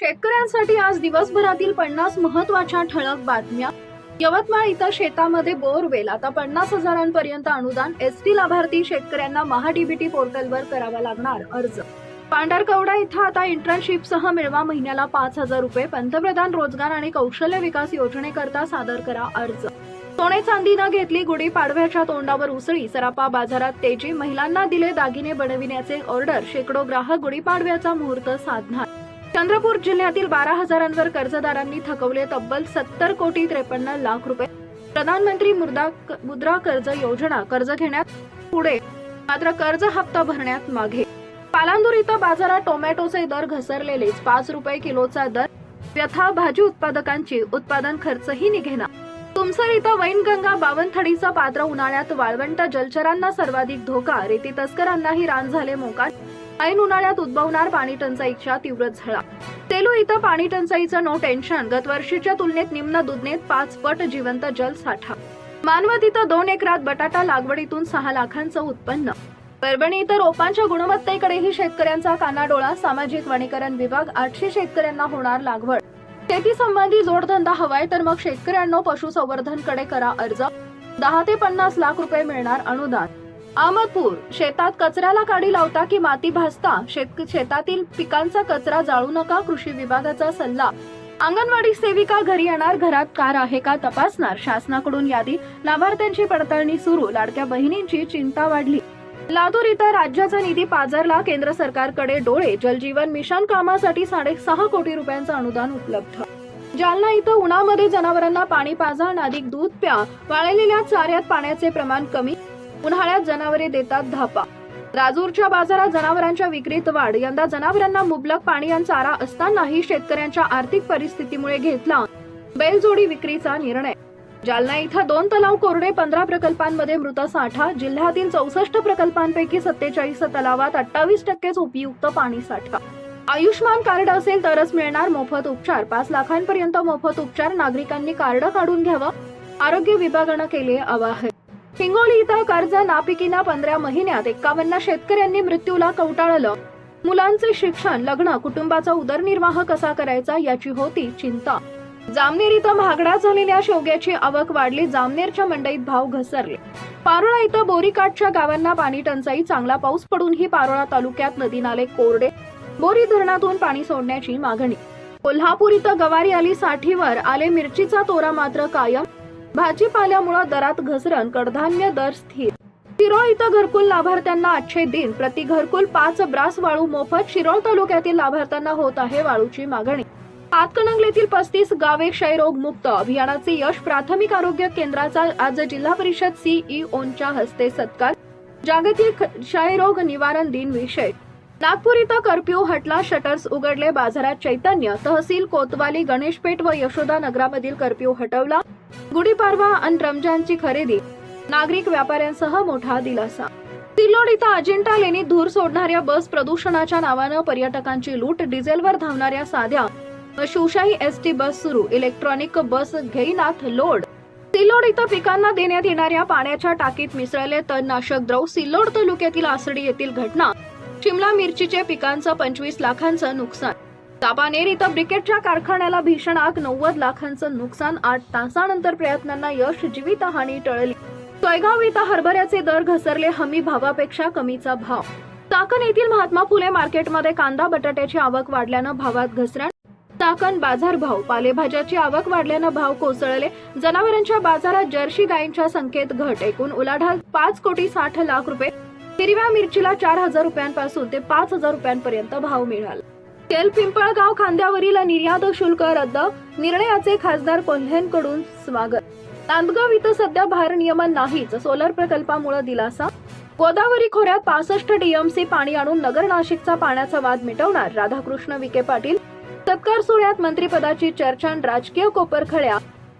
शेतकऱ्यांसाठी आज दिवसभरातील पन्नास महत्त्वाच्या ठळक बातम्या. यवतमाळ इथं शेतामध्ये बोरवेल आता पन्नास हजारांपर्यंत अनुदान एस टी लाभार्थी शेतकऱ्यांना महाडीबीटी पोर्टलवर करावा लागणार अर्ज. पांढरकवडा इथं आता इंटर्नशिपसह मिळवा महिन्याला पाच हजार रुपये. पंतप्रधान रोजगार आणि कौशल्य विकास योजनेकरता सादर करा अर्ज. सोने चांदीनं घेतली गुढी पाडव्याच्या तोंडावर उसळी. सरापा बाजारात तेजी. महिलांना दिले दागिने बनविण्याचे ऑर्डर. शेकडो ग्राहक गुढीपाडव्याचा मुहूर्त साधणार. चंद्रपूर जिल्ह्यातील बारा हजारांवर कर्जदारांनी थकवले तब्बल सत्तर कोटी त्रेपन्न लाख रुपये. प्रधानमंत्री मुद्रा मुद्रा कर्ज योजना कर्ज घेण्यात पुढे मात्र कर्ज हप्ता भरण्यात मागे. पालांदूर इथं बाजारात टोमॅटोचे दर घसरलेलेच पाच रुपये किलोचा दर व्यथा भाजी उत्पादकांची उत्पादन खर्चही निघेना. तुमसर इथं वैनगंगा बावनथडीचं पात्र उन्हाळ्यात वाळवंट जलचरांना सर्वाधिक धोका रेती तस्करांनाही रान झाले मोकाट ऐन उन्हाळ्यात उद्भवणार पाणी टंचाईच्या तीव्र झळा. सेलू इथं पाणी टंचाईचं नो टेन्शन. गतवर्षीच्या तुलनेत निम्न दुधनेत पाच पट जिवंत जल साठा. मानवत इथं दोन एकरात बटाटा लागवडीतून सहा लाखांचं उत्पन्न. परभणी इथं रोपांच्या गुणवत्तेकडेही शेतकऱ्यांचा कानाडोळा. सामाजिक वनीकरण विभाग आठशे शेतकऱ्यांना होणार लागवड. शेती संबंधी जोडधंदा हवाय तर मग शेतकऱ्यांनो पशुसंवर्धनकडे करा अर्ज. दहा ते पन्नास लाख रुपये मिळणार अनुदान. अहमदपूर शेतात कचऱ्याला काडी लावता की माती भासता शेत शेतातील पिकांचा कचरा जाळू नका कृषी विभागाचा सल्ला. अंगणवाडी सेविका घरी येणार घरात कार आहे का तपासणार? शासनाकडून यादी. लाभार्थ्यांची पडताळणी सुरू लाडक्या बहिणींची चिंता वाढली. लातूर इथं राज्याचा निधी पाझरला केंद्र सरकारकडे डोळे. जलजीवन मिशन कामासाठी साडेसहा कोटी रुपयांचं अनुदान उपलब्ध. जालना इथं उन्हामध्ये जनावरांना पाणी पाजा अधिक दूध प्या. वाळलेल्या चाऱ्यात पाण्याचे प्रमाण कमी. उन्हाळ्यात जनावरे देतात धापा. राजूरच्या बाजारात जनावरांच्या विक्रीत वाढ. यंदा जनावरांना मुबलक पाणी आणि चारा असतानाही शेतकऱ्यांच्या आर्थिक परिस्थितीमुळे घेतला बैलजोडी विक्रीचा निर्णय. जालना इथं दोन तलाव कोरडे पंधरा प्रकल्पांमध्ये मृत साठा. जिल्ह्यातील चौसष्ट प्रकल्पांपैकी सत्तेचाळीस तलावात अठ्ठावीस टक्केच उपयुक्त पाणी साठा. आयुष्मान कार्ड असेल तरच मिळणार मोफत उपचार. पाच लाखांपर्यंत मोफत उपचार. नागरिकांनी कार्ड काढून घ्यावं. आरोग्य विभागानं केले आवाहन. हिंगोली इथं कर्ज नापिकीना पंधरा महिन्यात एक्कावन्न शेतकऱ्यांनी मृत्यूला कवटाळलं. मुलांचे शिक्षण लग्न कुटुंबाचा उदरनिर्वाह कसा करायचा याची होती चिंता. जामनेर इथं महागडा झालेल्या शेवग्याची आवक वाढली जामनेरच्या मंडईत भाव घसरले. पारोळा इथं बोरीकाठच्या गावांना पाणी टंचाई चांगला पाऊस पडूनही पारोळा तालुक्यात नदी नाले कोरडे. बोरी धरणातून पाणी सोडण्याची मागणी. कोल्हापूर इथं गवारी आली साठीवर आले मिरचीचा तोरा मात्र कायम. भाजीपाल्यामुळे दरात घसरण कडधान्य दर स्थिर. शिरोळ इथं घरकुल लाभार्थ्यांना आठशे दिन. प्रति घरकुल पाच ब्रास वाळू मोफत शिरोळ तालुक्यातील लाभार्थ्यांना होत आहे वाळूची मागणी. हातकणंगलेतील पस्तीस गावे क्षयरोग मुक्त. अभियानाचे यश प्राथमिक आरोग्य केंद्राचा आज जिल्हा परिषद सीईओच्या हस्ते सत्कार. जागतिक क्षयरोग निवारण दिन विषय नागपूर इथं कर्फ्यू हटला शटर्स उघडले बाजारात चैतन्य. तहसील कोतवाली गणेशपेठ व यशोदा नगरामधील कर्फ्यू हटवला. गुढीपाडवा आणि रमजानची खरेदी. नागरिक व्यापाऱ्यांसह मोठा दिलासा. सिल्लोड इथं अजिंठा लेणी धूर सोडणाऱ्या बस प्रदूषणाच्या नावानं पर्यटकांची लूट डिझेलवर धावणाऱ्या साध्या व शिवशाही एस टी बस सुरू. इलेक्ट्रॉनिक बस घेईनाथ लोड. सिल्लोड इथं पिकांना देण्यात येणाऱ्या पाण्याच्या टाकीत मिसळले तणनाशक द्रव. सिल्लोड तालुक्यातील आसडी येथील घटना. शिमला मिरचीचे पिकांचं पंचवीस लाखांचं नुकसान. चापानेर इथं ब्रिकेटच्या कारखान्याला भीषण आग नव्वद लाखांचं नुकसान. आठ तासानंतर प्रयत्नांना यश जीवितहानी टळली. सोयगाव इथं हरभऱ्याचे दर घसरले. हमी भावापेक्षा कमीचा भाव. चाकण येथील महात्मा फुले मार्केटमध्ये कांदा बटाट्याची आवक वाढल्यानं भावात घसरण. चाकण बाजार भाव. पालेभाज्याची आवक वाढल्यानं भाव कोसळले. जनावरांच्या बाजारात जर्सी गायींच्या संख्येत घट. एकूण उलाढाल पाच कोटी साठ लाख रुपये. हिरव्या मिरचीला चार हजार रुपयांपासून ते पाच हजार रुपयांपर्यंत भाव मिळाला. तेल पिंपळगाव खांद्यावरील निर्यात शुल्क रद्द. निर्णयाचे खासदार कोल्हेंकडून स्वागत. नांदगाव इथं सध्या भारनियमन नाहीच सोलर प्रकल्पामुळे दिलासा. गोदावरी खोऱ्यात पासष्ट डीएमसी पाणी आणून नगर नाशिकचा पाण्याचा वाद मिटवणार राधाकृष्ण विखे पाटील. सत्कार सोहळ्यात मंत्रिपदाची चर्चा राजकीय कोपरखळ्या.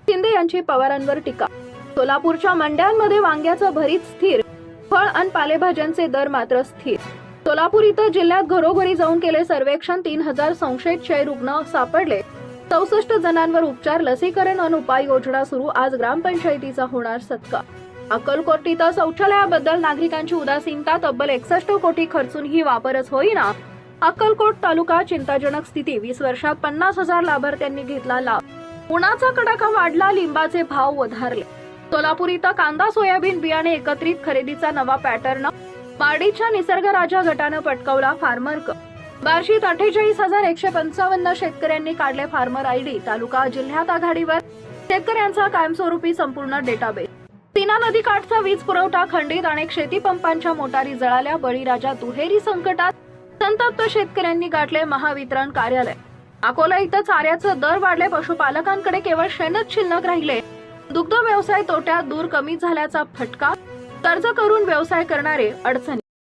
शिंदे यांची पवारांवर टीका. सोलापूरच्या मंड्यांमध्ये वांग्याचं भरीत स्थिर. फळ आणि पालेभाज्यांचे दर मात्र स्थिर. सोलापूर इथं जिल्ह्यात घरोघरी जाऊन केले सर्वेक्षण. तीन हजार संशयित क्षय रुग्ण सापडले. चौसष्ट जणांवर उपचार लसीकरण अन उपाययोजना सुरू. आज ग्रामपंचायतीचा होणार सत्कार. अक्कलकोट इथं शौचालयाबद्दल नागरिकांची उदासीनता तब्बल एकसष्ट कोटी खर्चूनही वापरच होईना. अक्कलकोट तालुका चिंताजनक स्थिती. वीस वर्षात पन्नास हजार लाभार्थ्यांनी घेतला लाभ. उन्हाचा कडाका वाढला लिंबाचे भाव वधारले. सोलापूर इथं कांदा सोयाबीन बियाणे एकत्रित खरेदीचा नवा पॅटर्न माडीच्या निसर्गराजा गटानं पटकावला फार्मर कप बार्शीत अठ्ठेचाळीस हजार एकशे पंचावन्न शेतकऱ्यांनी काढले फार्मर आयडी तालुका जिल्ह्यात आघाडीवर शेतकऱ्यांचा कायमस्वरूपी संपूर्ण डेटाबेस. सीना नदी काठचा वीज पुरवठा खंडित अनेक शेती पंपांच्या मोटारी जळाल्या. बळीराजा दुहेरी संकटात संतप्त शेतकऱ्यांनी गाठले महावितरण कार्यालय. अकोला इथं चाऱ्याचं दर वाढले. पशुपालकांकडे केवळ शेणच शिल्लक राहिले. दुग्ध व्यवसाय तोट्यात दूर कमी झाल्याचा फटका कर्ज करून व्यवसाय करणारे अडचणी.